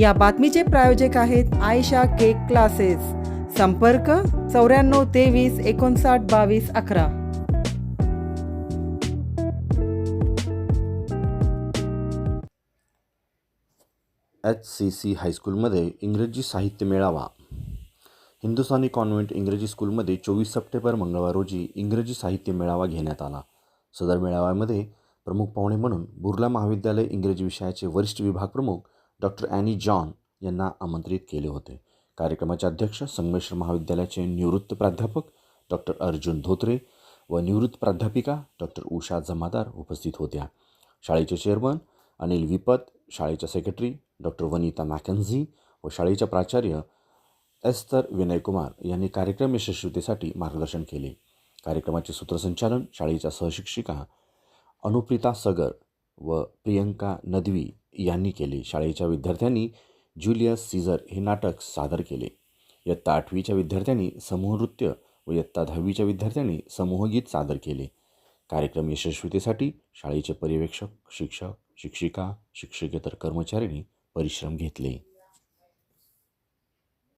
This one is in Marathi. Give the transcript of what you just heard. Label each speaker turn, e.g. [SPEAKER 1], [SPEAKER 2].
[SPEAKER 1] या बातमीचे प्रायोजक आहेत आयशा केक क्लासेस. संपर्क चौऱ्याण्णव तेवीस एकोणसाठ बावीस अकरा.
[SPEAKER 2] एच सी सी हायस्कूलमध्ये इंग्रजी साहित्य मेळावा. हिंदुस्थानी कॉन्व्हेंट इंग्रजी स्कूलमध्ये चोवीस सप्टेंबर मंगळवार रोजी इंग्रजी साहित्य मेळावा घेण्यात आला. सदर मेळाव्यामध्ये प्रमुख पाहुणे म्हणून बुर्ला महाविद्यालय इंग्रजी विषयाचे वरिष्ठ विभाग प्रमुख डॉक्टर ॲनी जॉन यांना आमंत्रित केले होते. कार्यक्रमाचे अध्यक्ष संगमेश्वर महाविद्यालयाचे निवृत्त प्राध्यापक डॉक्टर अर्जुन धोत्रे व निवृत्त प्राध्यापिका डॉक्टर उषा जमादार उपस्थित होत्या. शाळेचे चेअरमन अनिल विपत शाळेच्या सेक्रेटरी डॉक्टर वनिता मॅकन्झी व शाळेच्या प्राचार्य एस्तर विनयकुमार यांनी कार्यक्रम यशस्वीतेसाठी मार्गदर्शन केले. कार्यक्रमाचे सूत्रसंचालन शाळेच्या सहशिक्षिका अनुप्रिता सगर व प्रियंका नदवी यांनी केले. शाळेच्या विद्यार्थ्यांनी ज्युलियस सीझर हे नाटक सादर केले. इयत्ता आठवीच्या विद्यार्थ्यांनी समूहनृत्य व इयत्ता दहावीच्या विद्यार्थ्यांनी समूहगीत सादर केले. कार्यक्रम यशस्वीतेसाठी शाळेचे पर्यवेक्षक शिक्षक शिक्षिका शिक्षकेतर कर्मचाऱ्यांनी परिश्रम घेतले.